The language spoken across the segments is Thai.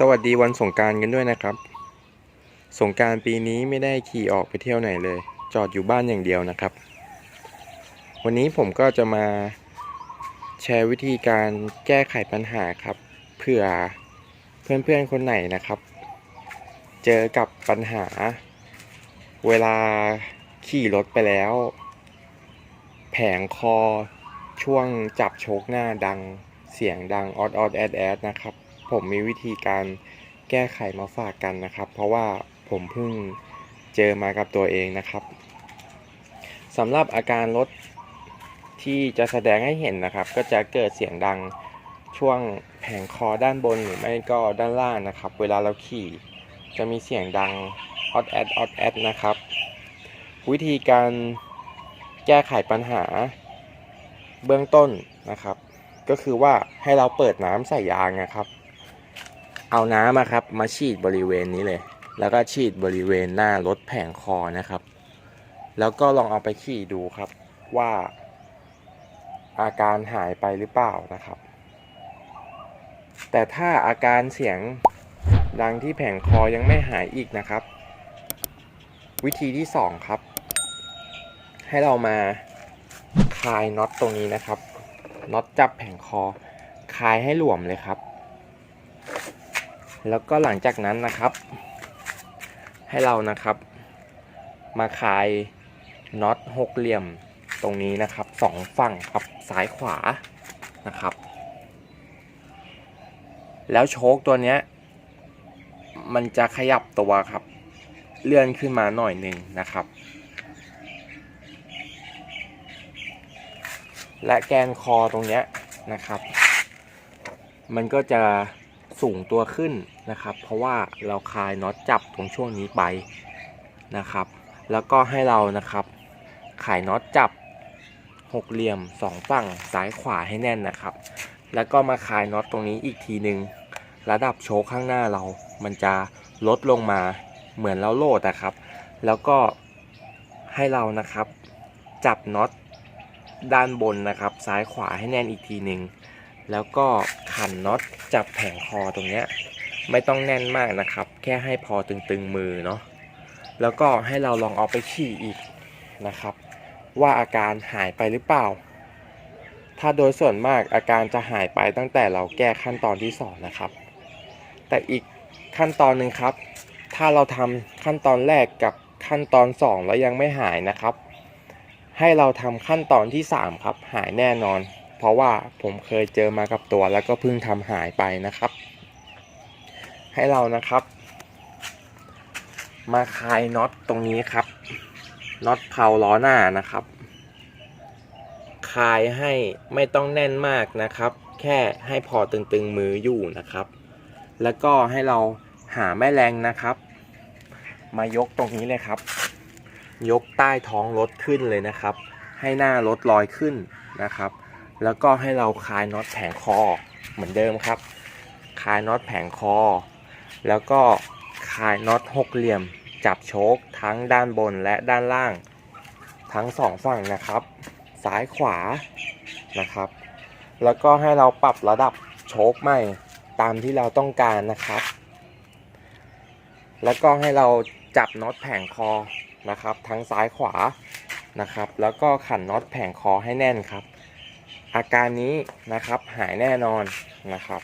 สวัสดีวันสงการกันด้วยนะครับ สงการปีนี้ไม่ได้ขี่ออกไปเที่ยวไหนเลย จอดอยู่บ้านอย่างเดียวนะครับ วันนี้ผมก็จะมาแชร์วิธีการแก้ไขปัญหาครับเผื่อเพื่อนๆคนไหนนะครับ เจอกับปัญหา เวลาขี่รถไปแล้ว แผงคอช่วงจับโชกหน้าดังเสียงดังออดออดแอดแอดนะครับ ผมมีวิธีการแก้ไขมาฝากกันนะครับ เพราะว่าผมเพิ่งเจอมากับตัวเองนะครับสำหรับอาการรถที่จะแสดงให้เห็นนะครับ ก็จะเกิดเสียงดังช่วงแผงคอด้านบนหรือไม่ก็ด้านล่างนะครับ เวลาเราขี่จะมีเสียงดังออดแอดออดแอดนะครับ วิธีการแก้ไขปัญหาเบื้องต้นนะครับ ก็คือว่าให้เราเปิดน้ำใส่ยางนะครับ เอาน้ำอะครับมาฉีดบริเวณนี้เลย แล้วก็ฉีดบริเวณหน้ารถแผงคอนะครับ แล้วก็ลองเอาไปขี่ดูครับว่า อาการหายไปหรือเปล่านะครับ แต่ถ้าอาการเสียงดังที่แผงคอยังไม่หายอีกนะครับ วิธีที่สองครับ ให้เรามาคลายน็อตตรงนี้นะครับน็อตจับแผงคอคลายให้หลวมเลยครับ แล้วก็หลังจากนั้นนะครับ ให้เรานะครับ มาคลายน็อตหกเหลี่ยมตรงนี้นะครับสองฝั่งครับซ้ายขวานะครับ แล้วโชคตัวเนี้ยมันจะขยับตัวครับ เลื่อนขึ้นมาหน่อยหนึ่งนะครับ และแกนคอตรงเนี้ยนะครับ มันก็จะ สูงตัวขึ้นนะครับ เพราะว่าเราคลายน็อตจับตรงช่วงนี้ไปนะครับ แล้วก็ให้เรานะครับขายน็อตจับหกเหลี่ยมสองฝั่งซ้ายขวาให้แน่นนะครับ แล้วก็มาคลายน็อตตรงนี้อีกทีหนึ่งระดับโชคข้างหน้าเรา มันจะลดลงมาเหมือนเราโลดนะครับ แล้วก็ให้เรานะครับ จับน็อตด้านบนนะครับ ซ้ายขวาให้แน่นอีกทีหนึ่ง แล้วก็ขันน็อตจับแผงคอตรงเนี้ยไม่ต้องแน่นมากนะครับ แค่ให้พอตึงๆมือเนาะแล้วก็ให้เราลองเอาไปขี่อีกนะครับ ว่าอาการหายไปหรือเปล่า ถ้าโดยส่วนมากอาการจะหายไปตั้งแต่เราแก้ขั้นตอนที่สองนะครับ แต่อีกขั้นตอนหนึ่งครับ ถ้าเราทำขั้นตอนแรกกับขั้นตอนสองแล้วยังไม่หายนะครับ ให้เราทำขั้นตอนที่3ครับหายแน่นอน ราะว่าผมเคยเจอมากับตัวแล้วก็เพิ่งทำหายไปนะครับ ให้เรานะครับ มาคลายน็อตตรงนี้ครับน็อตเพาล้อหน้านะครับคลายให้ไม่ต้องแน่นมากนะครับ แค่ให้พอตึงๆมืออยู่นะครับ แล้วก็ให้เราหาแม่แรงนะครับ มายกตรงนี้เลยครับ ยกใต้ท้องรถขึ้นเลยนะครับ ให้หน้ารถลอยขึ้นนะครับ แล้วก็ให้เราคลายน็อตแผงคอเหมือนเดิมครับ คลายน็อตแผงคอ แล้วก็คลายน็อตหกเหลี่ยม จับโชคทั้งด้านบนและด้านล่าง ทั้งสองฝั่งนะครับ ซ้ายขวานะครับ แล้วก็ให้เราปรับระดับโชคใหม่ตามที่เราต้องการนะครับ แล้วก็ให้เราจับน็อตแผงคอนะครับ ทั้งซ้ายขวานะครับ แล้วก็ขันน็อตแผงคอให้แน่นครับ อาการนี้นะครับหายแน่นอนนะครับ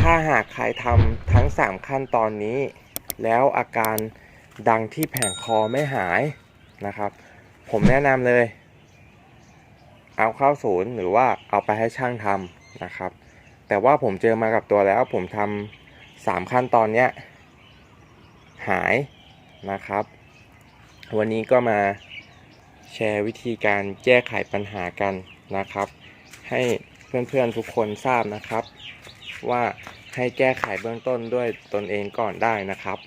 ถ้าหากใครทำทั้ง 3 ขั้นตอนนี้ แล้วอาการดังที่แผงคอไม่หายนะครับ ผมแนะนำเลย เอาเข้าศูนย์หรือว่าเอาไปให้ช่างทำนะครับ แต่ว่าผมเจอมากับตัวแล้วผมทำสามขั้นตอนเนี้ยหายนะครับ วันนี้ก็มาแชร์วิธีการแก้ไขปัญหากัน นะครับ ให้เพื่อนๆทุกคนทราบนะครับ ว่าให้แก้ไขเบื้องต้นด้วยตนเองก่อนได้นะครับ